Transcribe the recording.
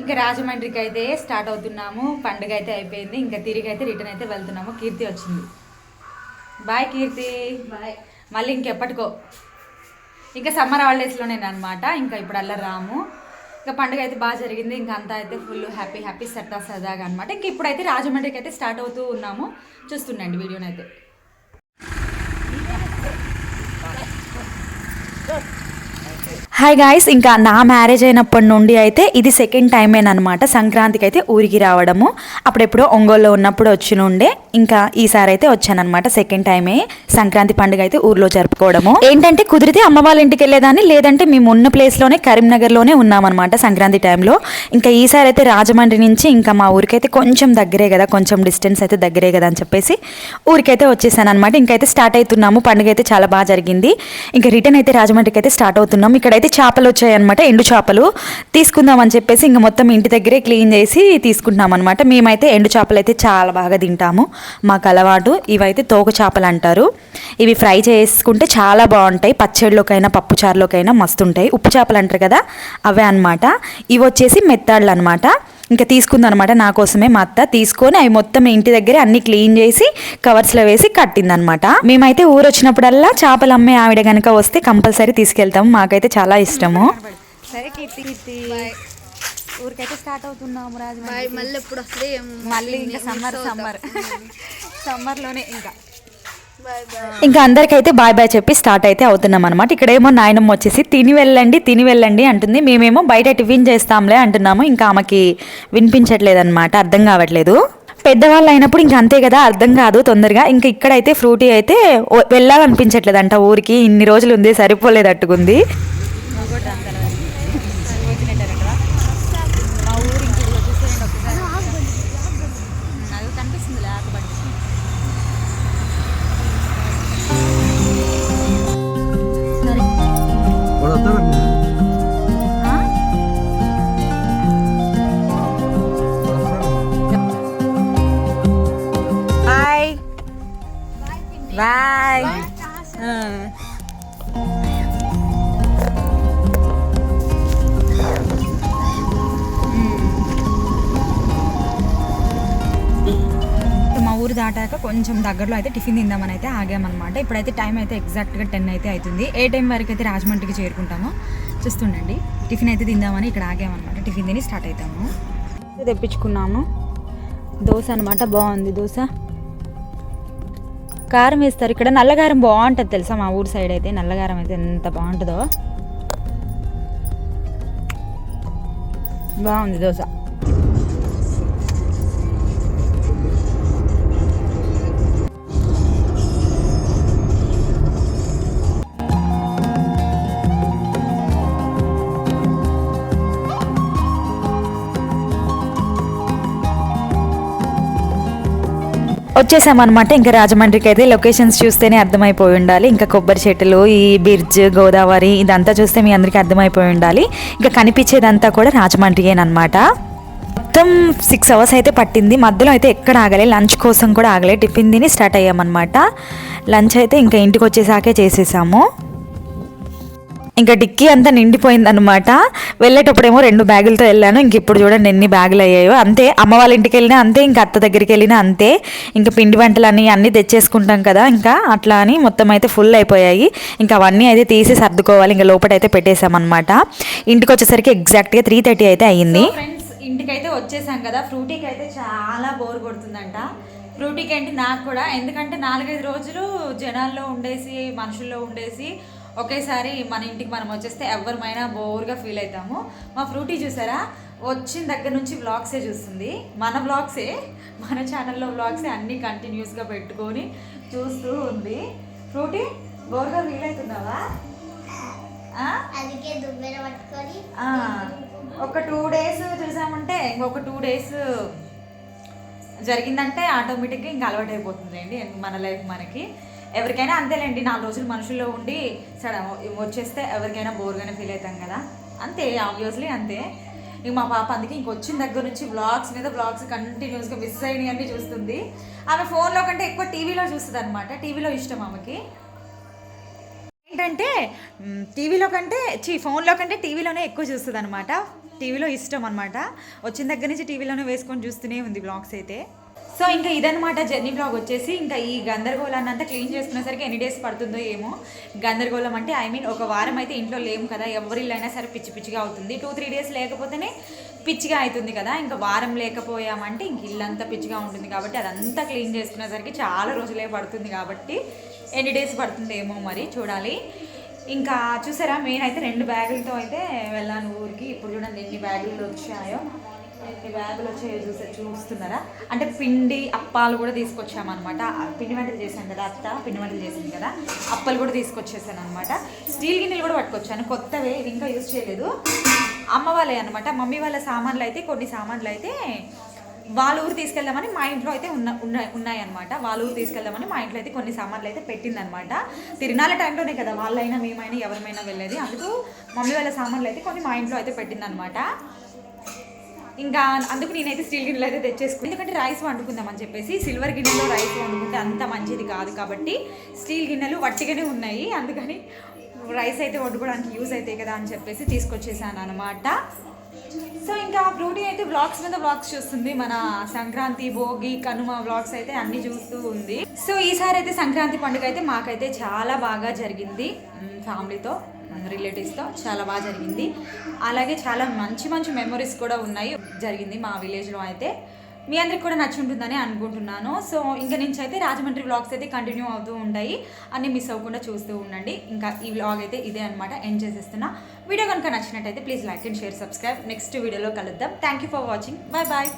ఇంకా రాజమండ్రికి అయితే స్టార్ట్ అవుతున్నాము. పండుగ అయితే అయిపోయింది. ఇంకా తిరిగి అయితే రిటర్న్ అయితే వెళ్తున్నాము. కీర్తి వచ్చింది. బాయ్ కీర్తి. బాయ్. మళ్ళీ ఇంకెప్పటికో. ఇంకా సమ్మర్ హాలిడేస్లోనే అనమాట ఇంకా ఇప్పుడు అలా రాము. ఇంకా పండుగ అయితే బాగా జరిగింది. ఇంకా అంతా అయితే ఫుల్ హ్యాపీ హ్యాపీ సరదా సరదాగా అనమాట ఇంక ఇప్పుడైతే రాజమండ్రికి అయితే స్టార్ట్ అవుతూ ఉన్నాము. చూస్తుండండి వీడియోనైతే. హాయ్ గాయస్ ఇంకా నా మ్యారేజ్ అయినప్పటి నుండి అయితే ఇది సెకండ్ టైమేనమాట సంక్రాంతికి అయితే ఊరికి రావడము. అప్పుడెప్పుడో ఒంగోలులో ఉన్నప్పుడు వచ్చి నుండే ఇంకా ఈసారి అయితే వచ్చానమాట సెకండ్ టైమే సంక్రాంతి పండుగ అయితే ఊర్లో జరుపుకోవడము. ఏంటంటే కుదిరితే అమ్మ వాళ్ళ ఇంటికి వెళ్ళేదాన్ని లేదంటే మేము ఉన్న ప్లేస్లోనే కరీంనగర్లోనే ఉన్నామన్నమాట సంక్రాంతి టైంలో ఇంకా ఈసారి అయితే రాజమండ్రి నుంచి ఇంకా మా ఊరికైతే కొంచెం దగ్గరే కదా కొంచెం డిస్టెన్స్ అయితే దగ్గరే కదా అని చెప్పేసి ఊరికైతే వచ్చేసానమాట ఇంకైతే స్టార్ట్ అవుతున్నాము. పండుగ అయితే చాలా బాగా జరిగింది. ఇంకా రిటర్న్ అయితే రాజమండ్రికి అయితే స్టార్ట్ అవుతున్నాము ఇక్కడైతే చేపలు వచ్చాయన్నమాట ఎండు చేపలు. తీసుకుందామని చెప్పేసి ఇంక మొత్తం ఇంటి దగ్గరే క్లీన్ చేసి తీసుకుంటున్నాం అనమాట మేమైతే ఎండు చేపలు అయితే చాలా బాగా తింటాము. మాకు అలవాటు. ఇవైతే తోక చేపలు అంటారు. ఇవి ఫ్రై చేసుకుంటే చాలా బాగుంటాయి. పచ్చడిలోకైనా పప్పుచారులోకైనా మస్తు ఉంటాయి ఉప్పు చేపలు అంటారు కదా అవే అనమాట ఇవి వచ్చేసి మెత్తాళ్ళు అనమాట ఇంకా తీసుకుందనమాట నా కోసమే మా అత్త. తీసుకొని అవి మొత్తం ఇంటి దగ్గరే అన్ని క్లీన్ చేసి కవర్స్లో వేసి కట్టిందనమాట. మేమైతే ఊరు వచ్చినప్పుడల్లా చేపలు అమ్మే ఆవిడ కనుక వస్తే కంపల్సరీ తీసుకెళ్తాము మాకైతే చాలా ఇష్టము. సరే ఊరికైతే స్టార్ట్ అవుతున్నాము బాయ్ మళ్ళీ ఎప్పుడు మళ్ళీ ఇంకా సమ్మర్ సమ్మర్. సమ్మర్లోనే ఇంకా. ఇంకా అందరికైతే బాయ్ బాయ్ చెప్పి స్టార్ట్ అయితే అవుతున్నాం అనమాట ఇక్కడేమో నాయనమ్మ వచ్చేసి తిని వెళ్ళండి తిని వెళ్ళండి అంటుంది. మేమేమో బయట టిఫిన్ చేస్తాంలే అంటున్నాము. ఇంకా ఆమెకి వినిపించట్లేదు అనమాట అర్థం కావట్లేదు. పెద్దవాళ్ళు అయినప్పుడు ఇంకా అంతే కదా అర్థం కాదు తొందరగా. ఇంకా ఇక్కడైతే ఫ్రూటీ అయితే వెళ్ళాలనిపించట్లేదంట ఊరికి. ఇన్ని రోజులు ఉంది సరిపోలేదు బాయ్ మా ఊరు దాటాక కొంచెం దగ్గరలో అయితే టిఫిన్ తిందామని అయితే ఆగామన్నమాట ఇప్పుడైతే టైం అయితే ఎగ్జాక్ట్గా టెన్ అయితే అవుతుంది. ఏ టైం వరకు అయితే రాజమండ్రికి చేరుకుంటామో చూస్తుండండి. టిఫిన్ అయితే తిందామని ఇక్కడ ఆగామన్నమాట టిఫిన్ తిని స్టార్ట్ అవుతాము తెప్పించుకున్నాము. దోశ అనమాట బాగుంది దోశ. కారం వేస్తారు. ఇక్కడ నల్లగారం బాగుంటుంది తెలుసా? మా ఊరు సైడ్ అయితే నల్లగారం అయితే ఎంత బాగుంటుందో. బాగుంది దోశ. వచ్చేసామన్నమాట. ఇంకా రాజమండ్రికి అయితే లొకేషన్స్ చూస్తేనే అర్థమైపోయి ఉండాలి. ఇంకా కొబ్బరి చెట్లు ఈ బిర్జ్ గోదావరి ఇదంతా చూస్తే మీ అందరికీ అర్థమైపోయి ఉండాలి. ఇంకా కనిపించేదంతా కూడా రాజమండ్రియేనమాట మొత్తం సిక్స్ అవర్స్ అయితే పట్టింది. మధ్యలో అయితే ఎక్కడ ఆగలే. లంచ్ కోసం కూడా ఆగలే. టిఫిన్ తిని స్టార్ట్ అయ్యామన్నమాట. లంచ్ అయితే ఇంకా ఇంటికి వచ్చేసాకే చేసేసాము. ఇంకా డిక్కీ అంతా నిండిపోయింది అనమాట వెళ్ళేటప్పుడేమో రెండు బ్యాగులతో వెళ్ళాను. ఇంక ఇప్పుడు చూడండి ఎన్ని బ్యాగులు అయ్యాయో. అంతే అమ్మ వాళ్ళ ఇంటికి వెళ్ళినా అంతే ఇంకా అత్త దగ్గరికి వెళ్ళినా అంతే. ఇంకా పిండి వంటలు అన్నీ అన్నీ తెచ్చేసుకుంటాం కదా. ఇంకా అట్లా అని మొత్తం అయితే ఫుల్ అయిపోయాయి. ఇంకా అవన్నీ అయితే తీసి సర్దుకోవాలి. ఇంకా లోపల అయితే ఇంటికి వచ్చేసరికి ఎగ్జాక్ట్గా త్రీ థర్టీ అయితే అయ్యింది ఇంటికి ఇంటికైతే వచ్చేసాం కదా. ఫ్రూటీకి అయితే చాలా బోర్ కొడుతుందంట. ఫ్రూటీకి ఏంటి నాకు కూడా. ఎందుకంటే నాలుగైదు రోజులు జనాల్లో ఉండేసి మనుషుల్లో ఉండేసి ఒకేసారి మన ఇంటికి మనం వచ్చేస్తే ఎవరిమైనా బోర్గా ఫీల్ అవుతాము. మా ఫ్రూటీ చూసారా? వచ్చిన దగ్గర నుంచి వ్లాగ్సే చూస్తుంది. మన వ్లాగ్సే మన ఛానల్లో వ్లాగ్సే అన్నీ కంటిన్యూస్గా పెట్టుకొని చూస్తూ ఉంది. ఫ్రూటీ బోర్గా ఫీల్ అవుతున్నావా? ఒక టూ డేస్ చూసామంటే ఇంకొక టూ డేస్ జరిగిందంటే ఆటోమేటిక్గా ఇంకా అలవాటు అయిపోతుందండి మన లైఫ్ మనకి. ఎవరికైనా అంతేలేండి నాలుగు రోజులు మనుషుల్లో ఉండి సడన్ వచ్చేస్తే ఎవరికైనా బోర్గానే ఫీల్ అవుతాం కదా. అంతే ఆబ్వియస్లీ అంతే. ఇంక మా పాప అందుకే ఇంక వచ్చిన దగ్గర నుంచి బ్లాగ్స్ మీద బ్లాగ్స్ కంటిన్యూస్గా మిస్ అయినవి అన్నీ చూస్తుంది. ఆమె ఫోన్లో కంటే ఎక్కువ టీవీలో చూస్తుంది అనమాట టీవీలో ఇష్టం ఆమెకి. ఏంటంటే టీవీలో కంటే చీ ఫోన్లో కంటే టీవీలోనే ఎక్కువ చూస్తుంది అనమాట టీవీలో ఇష్టం అనమాట వచ్చిన దగ్గర నుంచి టీవీలోనే వేసుకొని చూస్తూనే ఉంది బ్లాగ్స్ అయితే. సో ఇంకా ఇదనమాట జర్నీ బ్లాగ్ వచ్చేసి. ఇంకా ఈ గందరగోళాన్ని అంతా క్లీన్ చేసుకునేసరికి ఎన్ని డేస్ పడుతుందో ఏమో. గందరగోళం అంటే ఐ మీన్ ఒక వారం అయితే ఇంట్లో లేము కదా. ఎవరిల్లైనా అయినా సరే పిచ్చి పిచ్చిగా అవుతుంది. టూ త్రీ డేస్ లేకపోతేనే పిచ్చిగా అవుతుంది కదా. ఇంకా వారం లేకపోయామంటే ఇంక ఇల్లంతా పిచ్చిగా ఉంటుంది కాబట్టి అదంతా క్లీన్ చేసుకునేసరికి చాలా రోజులే పడుతుంది కాబట్టి ఎన్ని డేస్ పడుతుంది ఏమో మరి చూడాలి. ఇంకా చూసారా మెయిన్ అయితే రెండు బ్యాగులతో అయితే వెళ్ళాను ఊరికి. ఇప్పుడు చూడండి ఎన్ని బ్యాగులు వచ్చాయో. బ్యాగులు వచ్చి చూసే చూస్తున్నారా? అంటే పిండి అప్పాలు కూడా తీసుకొచ్చామన్నమాట. పిండి వంటలు చేశాను కదా అత్త పిండి వంటలు చేసింది కదా. అప్పలు కూడా తీసుకొచ్చేసాను అనమాట స్టీల్ గిన్నెలు కూడా పట్టుకొచ్చాను. కొత్తవే ఇది ఇంకా యూజ్ చేయలేదు. అమ్మ వాళ్ళే అనమాట మమ్మీ వాళ్ళ సామాన్లు అయితే కొన్ని సామాన్లు అయితే వాళ్ళ ఊరు తీసుకెళ్దామని మా ఇంట్లో అయితే ఉన్న ఉన్నాయి ఉన్నాయన్నమాట. వాళ్ళ ఊరు తీసుకెళ్దామని మా ఇంట్లో అయితే కొన్ని సామాన్లు అయితే పెట్టిందనమాట తిరునాళ్ళ టైంలోనే కదా వాళ్ళైనా మేమైనా ఎవరిమైనా వెళ్ళేది. అందుకు మమ్మీ వాళ్ళ సామాన్లు అయితే కొన్ని మా ఇంట్లో అయితే పెట్టిందనమాట ఇంకా అందుకు నేనైతే స్టీల్ గిన్నెలు అయితే తెచ్చేసుకుని ఎందుకంటే రైస్ వండుకుందామని చెప్పేసి సిల్వర్ గిన్నెలో రైస్ వండుకుంటే అంత మంచిది కాదు కాబట్టి స్టీల్ గిన్నెలు వట్టిగానే ఉన్నాయి. అందుకని రైస్ అయితే వండుకోవడానికి యూజ్ అవుతాయి కదా అని చెప్పేసి తీసుకొచ్చేసాను అనమాట సో ఇంకా బ్రూటీ అయితే బ్లాగ్స్ మీద బ్లాగ్స్ చూస్తుంది. మన సంక్రాంతి భోగి కనుమ బ్లాగ్స్ అయితే అన్ని చూస్తూ ఉంది. సో ఈసారి అయితే సంక్రాంతి పండుగ అయితే మాకైతే చాలా బాగా జరిగింది. ఫ్యామిలీతో. రిలేటివ్స్తో చాలా బాగా జరిగింది. అలాగే చాలా మంచి మంచి మెమరీస్ కూడా ఉన్నాయి. జరిగింది మా విలేజ్లో అయితే. మీ అందరికి కూడా నచ్చి ఉంటుందని అనుకుంటున్నాను. సో ఇంకా నుంచి అయితే రాజమండ్రి వ్లాగ్స్ అయితే కంటిన్యూ అవుతూ ఉంటాయి. అన్ని మిస్ అవ్వకుండా చూస్తూ ఉండండి. ఇంకా ఈ వ్లాగ్ అయితే ఇదే అనమాట ఎండ్ చేసేస్తున్నా. వీడియో కనుక నచ్చినట్టయితే please like and share subscribe. Next వీడియోలో కలుద్దాం. Thank you for watching. Bye bye.